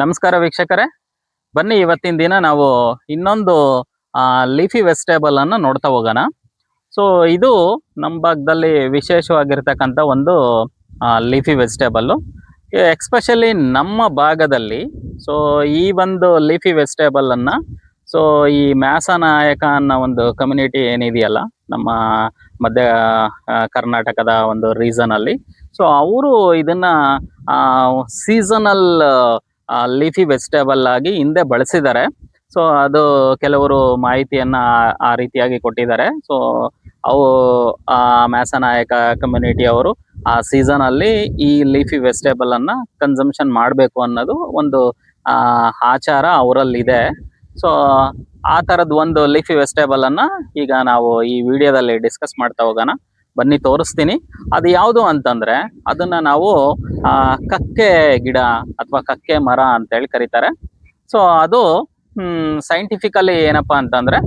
ನಮಸ್ಕಾರ ವೀಕ್ಷಕರೇ. ಬನ್ನಿ, ಇವತ್ತಿನ ದಿನ ನಾವು ಇನ್ನೊಂದು ಲೀಫಿ ವೆಜಿಟೇಬಲ್ ಅನ್ನು ನೋಡ್ತಾ ಹೋಗೋಣ. ಸೊ ಇದು ನಮ್ಮ ಭಾಗದಲ್ಲಿ ವಿಶೇಷವಾಗಿರ್ತಕ್ಕಂಥ ಒಂದು ಲೀಫಿ ವೆಜಿಟೇಬಲ್ಲು ಎಕ್ಸ್ಪೆಷಲಿ ನಮ್ಮ ಭಾಗದಲ್ಲಿ ಸೊ ಈ ಒಂದು ಲೀಫಿ ವೆಜಿಟೇಬಲನ್ನು ಸೊ ಈ ಮ್ಯಾಸನಾಯಕ ಅನ್ನೋ ಒಂದು ಕಮ್ಯುನಿಟಿ ಏನಿದೆಯಲ್ಲ, ನಮ್ಮ ಮಧ್ಯ ಕರ್ನಾಟಕದ ಒಂದು ರೀಸನಲ್ಲಿ ಸೊ ಅವರು ಇದನ್ನ ಸೀಸನಲ್ ಲೀಫಿ ವೆಜಿಟೇಬಲ್ ಆಗಿ ಹಿಂದೆ ಬಳಸಿದ್ದಾರೆ. ಸೊ ಅದು ಕೆಲವರು ಮಾಹಿತಿಯನ್ನ ಆ- ರೀತಿಯಾಗಿ ಕೊಟ್ಟಿದ್ದಾರೆ. ಸೊ ಅವು, ಆ, ಮ್ಯಾಸನಾಯಕ ಕಮ್ಯುನಿಟಿ ಅವರು ಆ ಸೀಸನ್ ಅಲ್ಲಿ ಈ ಲೀಫಿ ವೆಜಿಟೇಬಲ್ ಅನ್ನ ಕನ್ಸಂಪ್ಷನ್ ಮಾಡಬೇಕು ಅನ್ನೋದು ಒಂದು ಆಚಾರ ಅವರಲ್ಲಿದೆ. ಸೊ ಆ ತರದ್ ಒಂದು ಲೀಫಿ ವೆಜಿಟೇಬಲ್ ಅನ್ನ ಈಗ ನಾವು ಈ ವಿಡಿಯೋದಲ್ಲಿ ಡಿಸ್ಕಸ್ ಮಾಡ್ತಾ ಹೋಗೋಣ. ಬನ್ನಿ ತೋರಿಸ್ತೀನಿ. ಅದು ಯಾವುದು ಅಂತಂದ್ರೆ ಅದನ್ನ ನಾವು ಆ, ಕಕ್ಕೆ ಗಿಡ ಅಥವಾ ಕಕ್ಕೆ ಮರ ಅಂತೇಳಿ ಕರೀತಾರೆ. ಸೊ ಅದು ಸೈಂಟಿಫಿಕಲಿ ಏನಪ್ಪಾ ಅಂತಂದ್ರೆ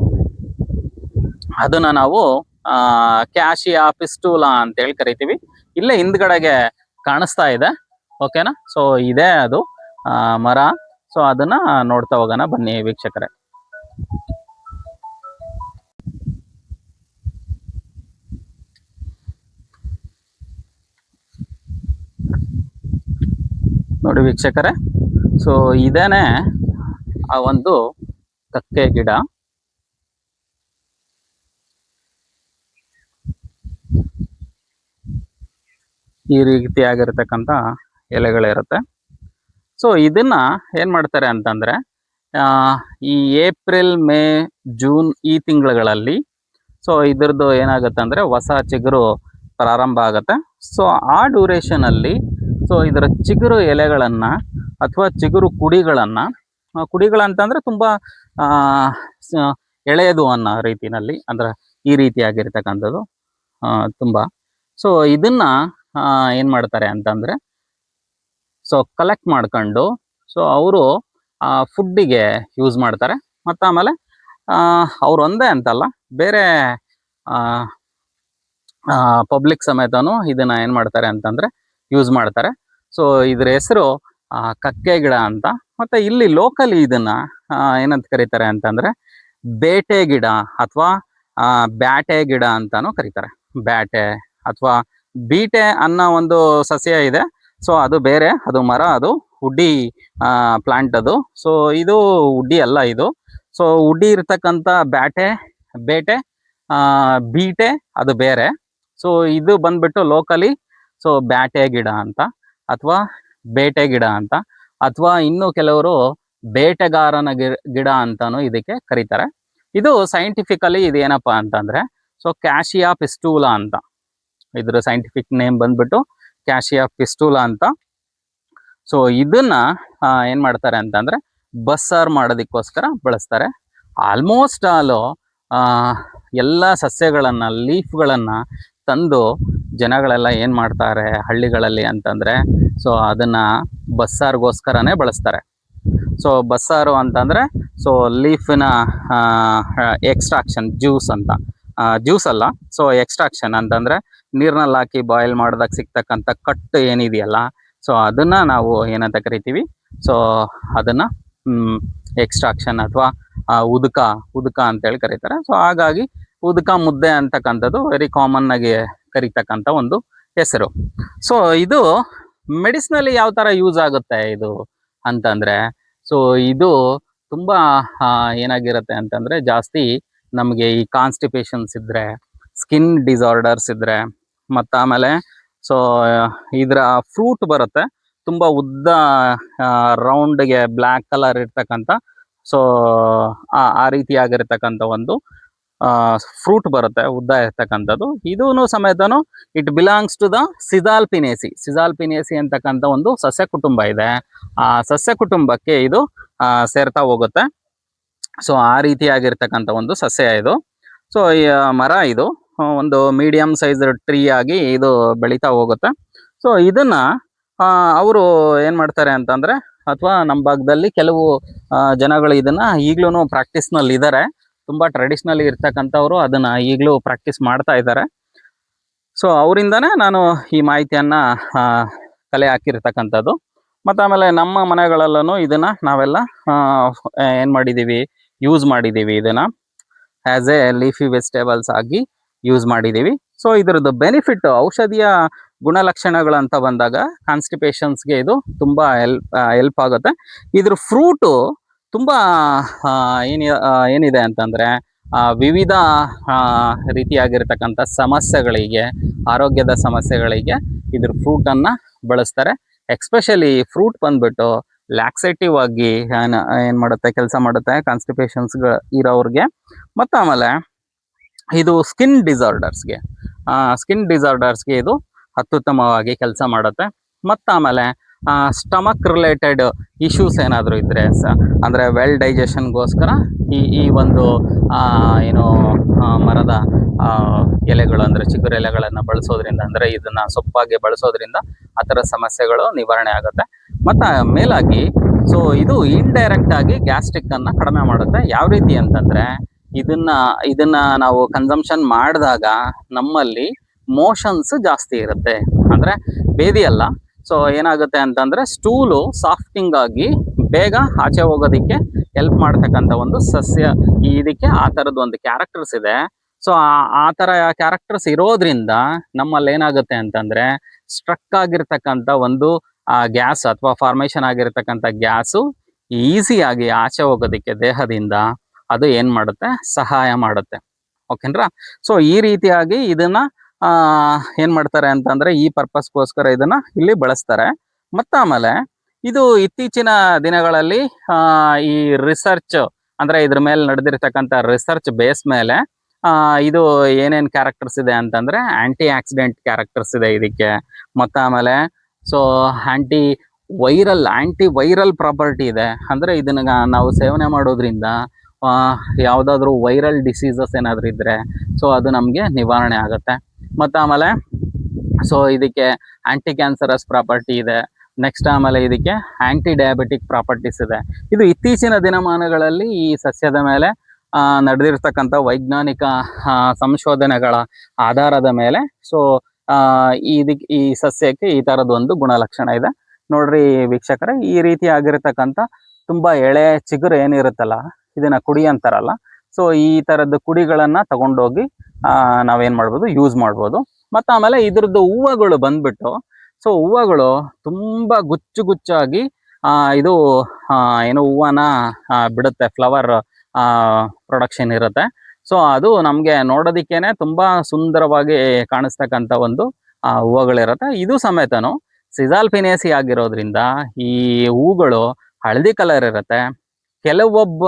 ಅದನ್ನ ನಾವು ಕ್ಯಾಶಿಯಾ ಪಿಸ್ಟೂಲಾ ಅಂತೇಳಿ ಕರಿತೀವಿ. ಇಲ್ಲೇ ಹಿಂದ್ಗಡೆಗೆ ಕಾಣಿಸ್ತಾ ಇದೆ. ಓಕೆನಾ ಸೊ ಇದೆ ಅದು ಆ, ಮರ. ಸೊ ಅದನ್ನ ನೋಡ್ತಾ ಹೋಗೋಣ ಬನ್ನಿ ವೀಕ್ಷಕರೇ. ನೋಡಿ ವೀಕ್ಷಕರೇ. ಸೊ ಇದೇನೆ ಆ ಒಂದು ಕಕ್ಕೆ ಗಿಡ. ಈ ರೀತಿಯಾಗಿರ್ತಕ್ಕಂಥ ಎಲೆಗಳಿರುತ್ತೆ. ಸೊ ಇದನ್ನ ಏನ್ ಮಾಡ್ತಾರೆ ಅಂತಂದ್ರೆ ಈ ಏಪ್ರಿಲ್, ಮೇ, ಜೂನ್ ಈ ತಿಂಗಳುಗಳಲ್ಲಿ ಸೊ ಇದ್ರದ್ದು ಏನಾಗುತ್ತೆ ಅಂದ್ರೆ ಹೊಸ ಚಿಗುರು ಪ್ರಾರಂಭ ಆಗುತ್ತೆ. ಸೊ ಆ ಡ್ಯೂರೇಷನ್ ಅಲ್ಲಿ ಸೊ ಇದರ ಚಿಗುರು ಎಲೆಗಳನ್ನು ಅಥವಾ ಚಿಗುರು ಕುಡಿಗಳನ್ನು ಕುಡಿಗಳಂತಂದರೆ ತುಂಬ ಎಳೆಯದು ಅನ್ನೋ ರೀತಿನಲ್ಲಿ ಅಂದ್ರೆ ಈ ರೀತಿಯಾಗಿರ್ತಕ್ಕಂಥದ್ದು ತುಂಬ. ಸೊ ಇದನ್ನ ಏನ್ ಮಾಡ್ತಾರೆ ಅಂತಂದ್ರೆ ಸೊ ಕಲೆಕ್ಟ್ ಮಾಡ್ಕೊಂಡು ಸೊ ಅವರು ಫುಡ್ಡಿಗೆ ಯೂಸ್ ಮಾಡ್ತಾರೆ. ಮತ್ತು ಆಮೇಲೆ ಅವ್ರು ಒಂದೇ ಅಂತಲ್ಲ, ಬೇರೆ ಪಬ್ಲಿಕ್ ಸಮೇತನು ಇದನ್ನ ಏನು ಮಾಡ್ತಾರೆ ಅಂತಂದ್ರೆ ಯೂಸ್ ಮಾಡ್ತಾರೆ. ಸೊ ಇದ್ರ ಹೆಸರು ಕಕ್ಕೆ ಗಿಡ ಅಂತ. ಮತ್ತೆ ಇಲ್ಲಿ ಲೋಕಲಿ ಇದನ್ನ ಏನಂತ ಕರೀತಾರೆ ಅಂತಂದ್ರೆ, ಬೇಟೆ ಗಿಡ ಅಥವಾ ಬ್ಯಾಟೆ ಗಿಡ ಅಂತಾನು ಕರೀತಾರೆ. ಬ್ಯಾಟೆ ಅಥವಾ ಬೀಟೆ ಅನ್ನೋ ಒಂದು ಸಸ್ಯ ಇದೆ. ಸೊ ಅದು ಬೇರೆ, ಅದು ಮರ, ಅದು ಉಡ್ಡಿ ಪ್ಲಾಂಟ್ ಅದು. ಸೊ ಇದು ಉಡ್ಡಿ ಅಲ್ಲ ಇದು. ಸೊ ಉಡ್ಡಿ ಇರ್ತಕ್ಕಂಥ ಬ್ಯಾಟೆ, ಬೇಟೆ ಬೀಟೆ ಅದು ಬೇರೆ. ಸೊ ಇದು ಬಂದ್ಬಿಟ್ಟು ಲೋಕಲಿ ಸೊ ಬ್ಯಾಟೆ ಗಿಡ ಅಂತ. ಅಥವಾ ಬೇಟೆ ಗಿಡ ಅಂತ, ಅಥವಾ ಇನ್ನು ಕೆಲವರು ಬೇಟೆಗಾರನ ಗಿಡ ಅಂತಾನು ಇದಕ್ಕೆ ಕರೀತಾರೆ. ಇದು ಸೈಂಟಿಫಿಕಲಿ ಇದೇನಪ್ಪ ಅಂತಂದ್ರೆ ಸೊ ಕ್ಯಾಶಿಯಾ ಪಿಸ್ಟೂಲಾ ಅಂತ. ಇದ್ರ ಸೈಂಟಿಫಿಕ್ ನೇಮ್ ಬಂದ್ಬಿಟ್ಟು ಕ್ಯಾಶಿಯಾ ಪಿಸ್ಟೂಲಾ ಅಂತ. ಸೊ ಇದನ್ನ ಏನ್ ಮಾಡ್ತಾರೆ ಅಂತಂದ್ರೆ, ಬಸ್ಸಾರ್ ಮಾಡೋದಕ್ಕೋಸ್ಕರ ಬಳಸ್ತಾರೆ. ಆಲ್ಮೋಸ್ಟ್ ಆಲು ಎಲ್ಲ ಸಸ್ಯಗಳನ್ನ ಲೀಫ್ಗಳನ್ನ ತಂದು ಜನಗಳೆಲ್ಲ ಏನು ಮಾಡ್ತಾರೆ ಹಳ್ಳಿಗಳಲ್ಲಿ ಅಂತಂದರೆ ಸೊ ಅದನ್ನ ಬಸ್ಸಾರ್ಗೋಸ್ಕರನೇ ಬಳಸ್ತಾರೆ. ಸೊ ಬಸ್ಸಾರು ಅಂತಂದ್ರೆ ಸೊ ಲೀಫಿನ ಎಕ್ಸ್ಟ್ರಾಕ್ಷನ್ ಜ್ಯೂಸ್ ಅಂತ. ಜ್ಯೂಸ್ ಅಲ್ಲ ಸೊ ಎಕ್ಸ್ಟ್ರಾಕ್ಷನ್ ಅಂತಂದ್ರೆ, ನೀರ್ನಲ್ಲಿ ಹಾಕಿ ಬಾಯ್ಲ್ ಮಾಡಿದಾಗ ಸಿಗ್ತಕ್ಕಂಥ ಕಟ್ಟು ಏನಿದೆಯಲ್ಲ ಸೊ ಅದನ್ನ ನಾವು ಏನಂತ ಕರಿತೀವಿ ಸೊ ಅದನ್ನ ಎಕ್ಸ್ಟ್ರಾಕ್ಷನ್ ಅಥವಾ ಉದುಕ ಉದುಕ ಅಂತೇಳಿ ಕರೀತಾರೆ. ಸೊ ಹಾಗಾಗಿ, ಉದುಕ ಮುದ್ದೆ ಅಂತಕ್ಕಂಥದ್ದು ವೆರಿ ಕಾಮನ್ ಆಗಿ ಕರೀತಕ್ಕಂಥ ಒಂದು ಹೆಸರು. ಸೊ ಇದು ಮೆಡಿಸಿನಲ್ಲಿ ಯಾವ ತರ ಯೂಸ್ ಆಗುತ್ತೆ ಇದು ಅಂತಂದ್ರೆ ಸೊ ಇದು ತುಂಬಾ ಏನಾಗಿರುತ್ತೆ ಅಂತಂದ್ರೆ ಜಾಸ್ತಿ ನಮಗೆ ಈ ಕಾನ್ಸ್ಟಿಪೇಷನ್ಸ್ ಇದ್ರೆ ಸ್ಕಿನ್ ಡಿಸಾರ್ಡರ್ಸ್ ಇದ್ರೆ, ಮತ್ತ ಆಮೇಲೆ ಸೊ ಇದರ ಫ್ರೂಟ್ ಬರುತ್ತೆ. ತುಂಬಾ ಉದ್ದ ರೌಂಡ್ಗೆ ಬ್ಲ್ಯಾಕ್ ಕಲರ್ ಇರ್ತಕ್ಕಂಥ ಸೊ ಆ ರೀತಿಯಾಗಿರ್ತಕ್ಕಂಥ ಒಂದು ಫ್ರೂಟ್ ಬರುತ್ತೆ, ಉದ್ದ ಇರ್ತಕ್ಕಂಥದ್ದು. ಇದೂ ಸಮೇತನು it belongs to the Caesalpiniaceae Caesalpiniaceae ಅಂತಕ್ಕಂಥ ಒಂದು ಸಸ್ಯ ಕುಟುಂಬ ಇದೆ. ಆ ಸಸ್ಯ ಕುಟುಂಬಕ್ಕೆ ಇದು ಸೇರ್ತಾ ಹೋಗುತ್ತೆ. ಸೊ ಆ ರೀತಿಯಾಗಿರ್ತಕ್ಕಂಥ ಒಂದು ಸಸ್ಯ ಇದು. ಸೊ ಈ ಮರ ಇದು. ಒಂದು ಮೀಡಿಯಂ ಸೈಜ್ ಟ್ರೀ ಆಗಿ ಇದು ಬೆಳೀತಾ ಹೋಗುತ್ತೆ. ಸೊ ಇದನ್ನ ಅವರು ಏನ್ ಮಾಡ್ತಾರೆ ಅಂತಂದ್ರೆ, ಅಥವಾ ನಮ್ಮ ಭಾಗದಲ್ಲಿ ಕೆಲವು ಜನಗಳು ಇದನ್ನ ಈಗಲೂ ಪ್ರಾಕ್ಟೀಸ್ನಲ್ಲಿ ಇದ್ದಾರೆ ತುಂಬಾ ಟ್ರೆಡಿಷನಲ್ ಇರ್ತಕ್ಕಂಥವ್ರು ಅದನ್ನ ಈಗಲೂ ಪ್ರಾಕ್ಟೀಸ್ ಮಾಡ್ತಾ ಇದ್ದಾರೆ. ಸೊ ಅವರಿಂದನೇ ನಾನು ಈ ಮಾಹಿತಿಯನ್ನ ಕಲೆ ಹಾಕಿರ್ತಕ್ಕಂಥದ್ದು. ಮತ್ತು ಆಮೇಲೆ ನಮ್ಮ ಮನೆಗಳಲ್ಲೂ ಇದನ್ನ ನಾವೆಲ್ಲ ಏನು ಮಾಡಿದೀವಿ ಯೂಸ್ ಮಾಡಿದೀವಿ ಇದನ್ನ. ಆಸ್ ಎ ಲೀಫಿ ವೆಜಿಟೇಬಲ್ಸ್ ಆಗಿ ಯೂಸ್ ಮಾಡಿದೀವಿ. ಸೊ ಇದರದ್ದು ಬೆನಿಫಿಟ್ ಔಷಧಿಯ ಗುಣಲಕ್ಷಣಗಳಂತ ಬಂದಾಗ ಕಾನ್ಸ್ಟಿಪೇಷನ್ಸ್ಗೆ ಇದು ತುಂಬಾ ಹೆಲ್ಪ್ ಹೆಲ್ಪ್ ಆಗುತ್ತೆ. ಇದ್ರ ಫ್ರೂಟು ತುಂಬಾ ಏನು ಏನಿ ಏನಿದೆ ಅಂತಂದರೆ ವಿವಿಧ ರೀತಿಯಾಗಿರ್ತಕ್ಕಂಥ ಸಮಸ್ಯೆಗಳಿಗೆ, ಆರೋಗ್ಯದ ಸಮಸ್ಯೆಗಳಿಗೆ ಇದ್ರ ಫ್ರೂಟನ್ನು ಬಳಸ್ತಾರೆ. ಎಕ್ಸ್ಪೆಷಲಿ ಫ್ರೂಟ್ ಬಂದ್ಬಿಟ್ಟು ಲ್ಯಾಕ್ಸೇಟಿವ್ ಆಗಿ, ಏನು ಏನು ಮಾಡುತ್ತೆ, ಕೆಲಸ ಮಾಡುತ್ತೆ ಕಾನ್ಸ್ಟಿಪೇಷನ್ಸ್ಗಳು ಇರೋವ್ರಿಗೆ. ಮತ್ತು ಆಮೇಲೆ ಇದು ಸ್ಕಿನ್ ಡಿಸಾರ್ಡರ್ಸ್ಗೆ ಸ್ಕಿನ್ ಡಿಸಾರ್ಡರ್ಸ್ಗೆ ಇದು ಅತ್ಯುತ್ತಮವಾಗಿ ಕೆಲಸ ಮಾಡುತ್ತೆ. ಮತ್ತು ಆಮೇಲೆ ಸ್ಟಮಕ್ ರಿಲೇಟೆಡ್ ಇಶ್ಯೂಸ್ ಏನಾದರೂ ಇದ್ದರೆ ಸ, ಅಂದರೆ ವೆಲ್ ಡೈಜೆಷನ್ಗೋಸ್ಕರ ಈ ಈ ಒಂದು ಏನು ಮರದ ಎಲೆಗಳು ಅಂದರೆ ಚಿಗುರು ಎಲೆಗಳನ್ನು ಬಳಸೋದ್ರಿಂದ ಅಂದರೆ ಇದನ್ನ ಸೊಪ್ಪಾಗಿ ಬಳಸೋದ್ರಿಂದ ಆ ಥರ ಸಮಸ್ಯೆಗಳು ನಿವಾರಣೆ ಆಗುತ್ತೆ. ಮತ್ತು ಮೇಲಾಗಿ ಸೊ ಇದು ಇಂಡೈರೆಕ್ಟ್ ಆಗಿ ಗ್ಯಾಸ್ಟ್ರಿಕ್ ಅನ್ನ ಕಡಿಮೆ ಮಾಡುತ್ತೆ. ಯಾವ ರೀತಿ ಅಂತಂದರೆ, ಇದನ್ನ ಇದನ್ನ ನಾವು ಕನ್ಸಂಪ್ಷನ್ ಮಾಡಿದಾಗ ನಮ್ಮಲ್ಲಿ ಮೋಷನ್ಸ್ ಜಾಸ್ತಿ ಇರುತ್ತೆ. ಅಂದರೆ ಬೇದಿ ಅಲ್ಲ ಸೊ ಏನಾಗುತ್ತೆ ಅಂತಂದ್ರೆ ಸ್ಟೂಲು ಸಾಫ್ಟಿಂಗ್ ಆಗಿ ಬೇಗ ಆಚೆ ಹೋಗೋದಕ್ಕೆ ಹೆಲ್ಪ್ ಮಾಡ್ತಕ್ಕಂಥ ಒಂದು ಸಸ್ಯ ಇದಕ್ಕೆ ಆ ಥರದ್ದು ಒಂದು ಕ್ಯಾರೆಕ್ಟರ್ಸ್ ಇದೆ. ಸೊ ಆ ಥರ ಕ್ಯಾರೆಕ್ಟರ್ಸ್ ಇರೋದ್ರಿಂದ ನಮ್ಮಲ್ಲಿ ಏನಾಗುತ್ತೆ ಅಂತಂದ್ರೆ ಸ್ಟ್ರಕ್ ಆಗಿರ್ತಕ್ಕಂಥ ಒಂದು ಗ್ಯಾಸ್ ಅಥವಾ ಫಾರ್ಮೇಷನ್ ಆಗಿರ್ತಕ್ಕಂಥ ಗ್ಯಾಸು ಈಸಿಯಾಗಿ ಆಚೆ ಹೋಗೋದಕ್ಕೆ ದೇಹದಿಂದ ಅದು ಏನ್ ಮಾಡುತ್ತೆ? ಸಹಾಯ ಮಾಡುತ್ತೆ. ಓಕೆನ್ರಾ ಸೊ ಈ ರೀತಿಯಾಗಿ ಇದನ್ನ ಏನ್ ಮಾಡ್ತಾರೆ ಅಂತಂದ್ರೆ ಈ ಪರ್ಪಸ್ಗೋಸ್ಕರ ಇದನ್ನ ಇಲ್ಲಿ ಬಳಸ್ತಾರೆ. ಮತ್ತ ಆಮೇಲೆ ಇದು ಇತ್ತೀಚಿನ ದಿನಗಳಲ್ಲಿ ಈ ರಿಸರ್ಚ್ ಅಂದ್ರೆ ಇದ್ರ ಮೇಲೆ ನಡೆದಿರ್ತಕ್ಕಂಥ ರಿಸರ್ಚ್ ಬೇಸ್ ಮೇಲೆ, ಆ, ಇದು ಏನೇನ್ ಕ್ಯಾರೆಕ್ಟರ್ಸ್ ಇದೆ ಅಂತಂದ್ರೆ ಆಂಟಿ ಆಕ್ಸಿಡೆಂಟ್ ಕ್ಯಾರೆಕ್ಟರ್ಸ್ ಇದೆ ಇದಕ್ಕೆ. ಮತ್ತ ಆಮೇಲೆ so anti viral anti viral property ಇದೆ. ಅಂದ್ರೆ ಇದನ್ನ ನಾವು ಸೇವನೆ ಮಾಡೋದ್ರಿಂದ ಯಾವ್ದಾದ್ರು ವೈರಲ್ ಡಿಸೀಸಸ್ ಏನಾದರೂ ಇದ್ದರೆ ಸೊ ಅದು ನಮಗೆ ನಿವಾರಣೆ ಆಗುತ್ತೆ. ಮತ್ತು ಆಮೇಲೆ ಸೊ ಇದಕ್ಕೆ ಆಂಟಿ ಕ್ಯಾನ್ಸರಸ್ ಪ್ರಾಪರ್ಟಿ ಇದೆ. ನೆಕ್ಸ್ಟ್ ಆಮೇಲೆ ಇದಕ್ಕೆ ಆಂಟಿ ಡಯಾಬಿಟಿಕ್ ಪ್ರಾಪರ್ಟೀಸ್ ಇದೆ. ಇದು ಇತ್ತೀಚಿನ ದಿನಮಾನಗಳಲ್ಲಿ ಈ ಸಸ್ಯದ ಮೇಲೆ ನಡೆದಿರ್ತಕ್ಕಂಥ ವೈಜ್ಞಾನಿಕ ಸಂಶೋಧನೆಗಳ ಆಧಾರದ ಮೇಲೆ ಸೊ ಇದಕ್ಕೆ ಈ ಸಸ್ಯಕ್ಕೆ ಈ ಥರದೊಂದು ಗುಣಲಕ್ಷಣ ಇದೆ. ನೋಡ್ರಿ ವೀಕ್ಷಕರೇ, ಈ ರೀತಿ ಆಗಿರ್ತಕ್ಕಂಥ ತುಂಬಾ ಎಳೆ ಚಿಗುರು ಏನಿರುತ್ತಲ್ಲ ಇದನ್ನ ಕುಡಿ ಅಂತಾರಲ್ಲ. ಸೊ ಈ ತರದ್ದು ಕುಡಿಗಳನ್ನ ತಗೊಂಡೋಗಿ ನಾವೇನ್ ಮಾಡ್ಬೋದು ಯೂಸ್ ಮಾಡ್ಬೋದು. ಮತ್ತು ಆಮೇಲೆ ಇದ್ರದ್ದು ಹೂವುಗಳು ಬಂದ್ಬಿಟ್ಟು ಸೊ ಹೂವುಗಳು ತುಂಬಾ ಗುಚ್ಚು ಗುಚ್ಚಾಗಿ ಇದು ಏನು ಹೂವನ ಬಿಡುತ್ತೆ ಫ್ಲವರ್ ಪ್ರೊಡಕ್ಷನ್ ಇರುತ್ತೆ. ಸೊ ಅದು ನಮಗೆ ನೋಡೋದಿಕ್ಕೇನೆ ತುಂಬಾ ಸುಂದರವಾಗಿ ಕಾಣಿಸ್ತಕ್ಕಂಥ ಒಂದು ಹೂವುಗಳಿರುತ್ತೆ. ಇದು ಸಮೇತನು ಸಿಜಾಲ್ಪಿನೇಸಿ ಆಗಿರೋದ್ರಿಂದ ಈ ಹೂಗಳು ಹಳದಿ ಕಲರ್ ಇರುತ್ತೆ. ಕೆಲವೊಬ್ಬ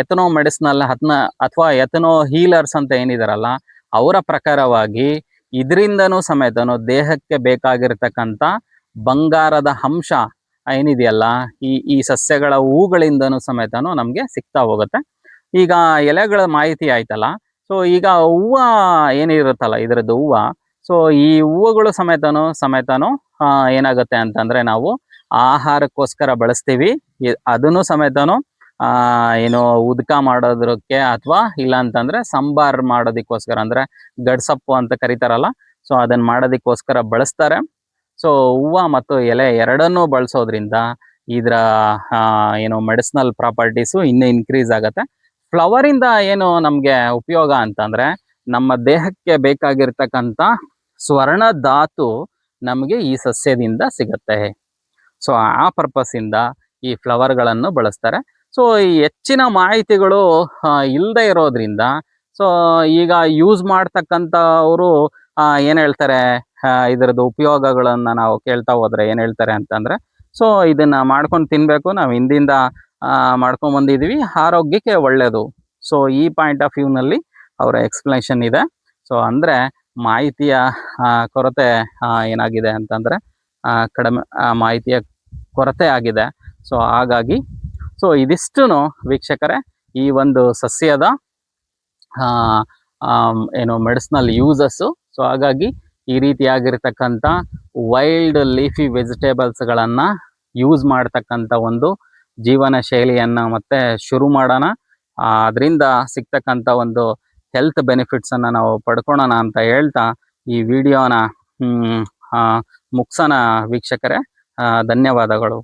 ಎಥನೋ ಮೆಡಿಸಿನಲ್ ಹತ್ನ ಅಥವಾ ಎಥನೋ ಹೀಲರ್ಸ್ ಅಂತ ಏನಿದಾರಲ್ಲ, ಅವರ ಪ್ರಕಾರವಾಗಿ ಇದರಿಂದನೂ ಸಮೇತನು ದೇಹಕ್ಕೆ ಬೇಕಾಗಿರ್ತಕ್ಕಂಥ ಬಂಗಾರದ ಅಂಶ ಏನಿದೆಯಲ್ಲ, ಈ ಈ ಸಸ್ಯಗಳ ಹೂಗಳಿಂದನೂ ಸಮೇತನು ನಮಗೆ ಸಿಗ್ತಾ ಹೋಗುತ್ತೆ. ಈಗ ಎಲೆಗಳ ಮಾಹಿತಿ ಆಯ್ತಲ್ಲ, ಸೊ ಈಗ ಹೂವ ಏನಿರುತ್ತಲ್ಲ, ಇದರದ್ದು ಹೂವ, ಸೊ ಈ ಹೂವುಗಳು ಸಮೇತನೂ, ಸಮೇತನು ಏನಾಗುತ್ತೆ ಅಂತಂದ್ರೆ ನಾವು ಆಹಾರಕ್ಕೋಸ್ಕರ ಬಳಸ್ತೀವಿ. ಅದನ್ನು ಸಮೇತನು ಏನು ಉದ್ಕ ಮಾಡೋದಕ್ಕೆ ಅಥವಾ ಇಲ್ಲ ಅಂತಂದ್ರೆ ಸಾಂಬಾರ್ ಮಾಡೋದಕ್ಕೋಸ್ಕರ, ಅಂದ್ರೆ ಗಡ್ಸಪ್ಪು ಅಂತ ಕರೀತಾರಲ್ಲ, ಸೊ ಅದನ್ನ ಮಾಡೋದಕ್ಕೋಸ್ಕರ ಬಳಸ್ತಾರೆ. ಸೊ ಹೂವ ಮತ್ತು ಎಲೆ ಎರಡನ್ನೂ ಬಳಸೋದ್ರಿಂದ ಇದರ ಏನು ಮೆಡಿಸಿನಲ್ ಪ್ರಾಪರ್ಟೀಸು ಇನ್ನೂ ಇನ್ಕ್ರೀಸ್ ಆಗುತ್ತೆ. ಫ್ಲವರ್ ಇಂದ ಏನು ನಮಗೆ ಉಪಯೋಗ ಅಂತಂದ್ರೆ, ನಮ್ಮ ದೇಹಕ್ಕೆ ಬೇಕಾಗಿರ್ತಕ್ಕಂಥ ಸ್ವರ್ಣ ಧಾತು ನಮಗೆ ಈ ಸಸ್ಯದಿಂದ ಸಿಗುತ್ತೆ. ಸೊ ಆ ಪರ್ಪಸ್ ಇಂದ ಈ ಫ್ಲವರ್ಗಳನ್ನು ಬಳಸ್ತಾರೆ. ಸೊ ಈ ಹೆಚ್ಚಿನ ಮಾಹಿತಿಗಳು ಇಲ್ಲದೆ ಇರೋದ್ರಿಂದ ಸೊ ಈಗ ಯೂಸ್ ಮಾಡ್ತಕ್ಕಂಥವರು ಏನು ಹೇಳ್ತಾರೆ ಇದರದ್ದು ಉಪಯೋಗಗಳನ್ನ ನಾವು ಕೇಳ್ತಾ ಹೋದ್ರೆ ಏನು ಹೇಳ್ತಾರೆ ಅಂತಂದ್ರೆ ಸೊ ಇದನ್ನ ಮಾಡ್ಕೊಂಡು ತಿನ್ಬೇಕು. ನಾವು ಹಿಂದಿಂದ ಮಾಡ್ಕೊಂಡ್ ಬಂದಿದೀವಿ. ಆರೋಗ್ಯಕ್ಕೆ ಒಳ್ಳೇದು. ಸೊ ಈ ಪಾಯಿಂಟ್ ಆಫ್ ವ್ಯೂನಲ್ಲಿ ಅವರ ಎಕ್ಸ್ಪ್ಲನೇಷನ್ ಇದೆ. ಸೊ ಅಂದ್ರೆ ಮಾಹಿತಿಯ ಕೊರತೆ ಏನಾಗಿದೆ ಅಂತಂದ್ರೆ ಕಡಿಮೆ ಮಾಹಿತಿಯ ಕೊರತೆ ಆಗಿದೆ. ಸೊ ಹಾಗಾಗಿ ಸೊ ಇದಿಷ್ಟು ವೀಕ್ಷಕರೇ, ಈ ಒಂದು ಸಸ್ಯದ ಏನು ಮೆಡಿಸಿನಲ್ ಯೂಸಸ್ಸು. ಸೊ ಹಾಗಾಗಿ ಈ ರೀತಿಯಾಗಿರ್ತಕ್ಕಂಥ ವೈಲ್ಡ್ ಲೀಫಿ ವೆಜಿಟೇಬಲ್ಸ್ಗಳನ್ನು ಯೂಸ್ ಮಾಡ್ತಕ್ಕಂಥ ಒಂದು ಜೀವನ ಶೈಲಿಯನ್ನು ಮತ್ತೆ ಶುರು ಮಾಡೋಣ. ಅದರಿಂದ ಸಿಗ್ತಕ್ಕಂಥ ಒಂದು ಹೆಲ್ತ್ ಬೆನಿಫಿಟ್ಸನ್ನು ನಾವು ಪಡ್ಕೊಳ್ಳೋಣ ಅಂತ ಹೇಳ್ತಾ ಈ ವಿಡಿಯೋನ ಮುಗ್ಸೋಣ ವೀಕ್ಷಕರೇ. ಧನ್ಯವಾದಗಳು.